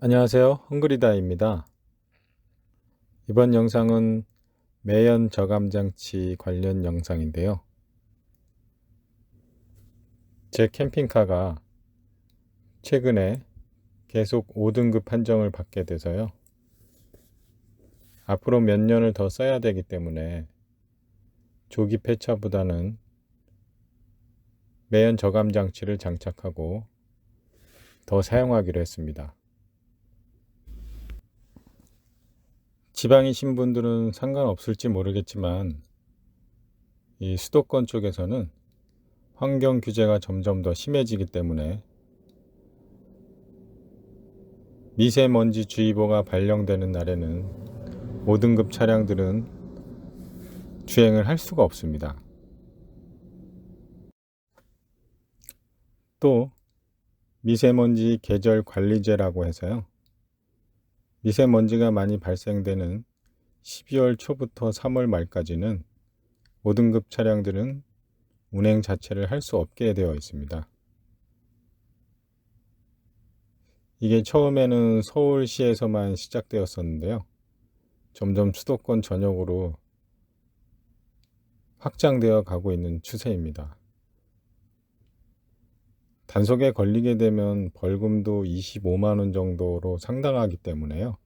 안녕하세요. 헝그리다입니다. 이번 영상은 매연 저감 장치 관련 영상인데요. 제 캠핑카가 최근에 계속 5등급 판정을 받게 돼서요. 앞으로 몇 년을 더 써야 되기 때문에 조기 폐차보다는 매연 저감 장치를 장착하고 더 사용하기로 했습니다. 지방이신 분들은 상관없을지 모르겠지만 이 수도권 쪽에서는 환경 규제가 점점 더 심해지기 때문에 미세먼지 주의보가 발령되는 날에는 5등급 차량들은 주행을 할 수가 없습니다. 또 미세먼지 계절 관리제라고 해서요. 미세먼지가 많이 발생되는 12월 초부터 3월 말까지는 5등급 차량들은 운행 자체를 할 수 없게 되어 있습니다. 이게 처음에는 서울시에서만 시작되었었는데요. 점점 수도권 전역으로 확장되어 가고 있는 추세입니다. 단속에 걸리게 되면 벌금도 25만 원 정도로 상당하기 때문에요.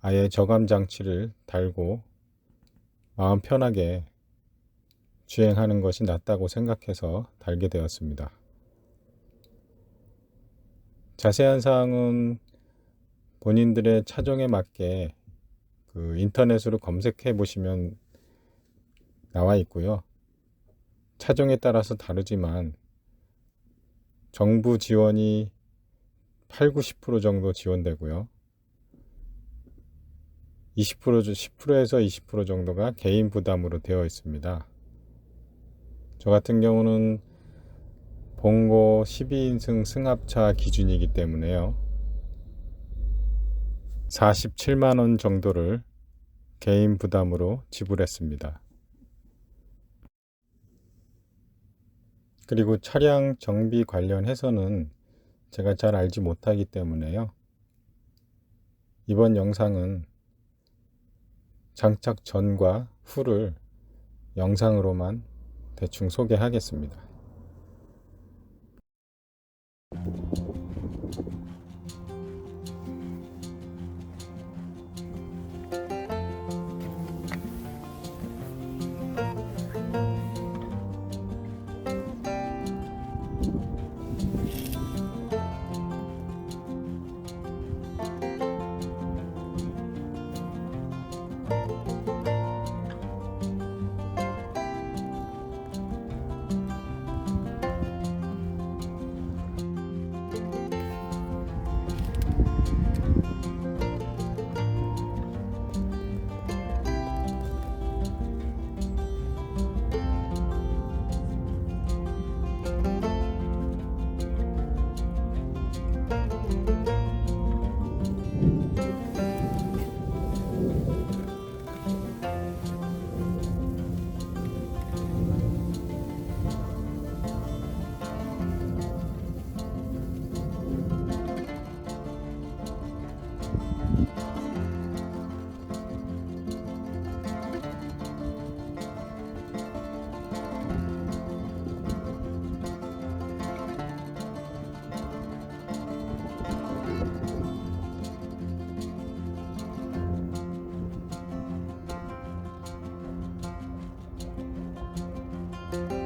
아예 저감 장치를 달고 마음 편하게 주행하는 것이 낫다고 생각해서 달게 되었습니다. 자세한 사항은 본인들의 차종에 맞게 그 인터넷으로 검색해 보시면 나와 있고요. 차종에 따라서 다르지만 정부 지원이 8, 90% 정도 지원되고요. 20% 10%에서 20% 정도가 개인 부담으로 되어 있습니다. 저 같은 경우는 봉고 12인승 승합차 기준이기 때문에요. 47만 원 정도를 개인 부담으로 지불했습니다. 그리고 차량 정비 관련해서는 제가 잘 알지 못하기 때문에요. 이번 영상은 장착 전과 후를 영상으로만 대충 소개하겠습니다. you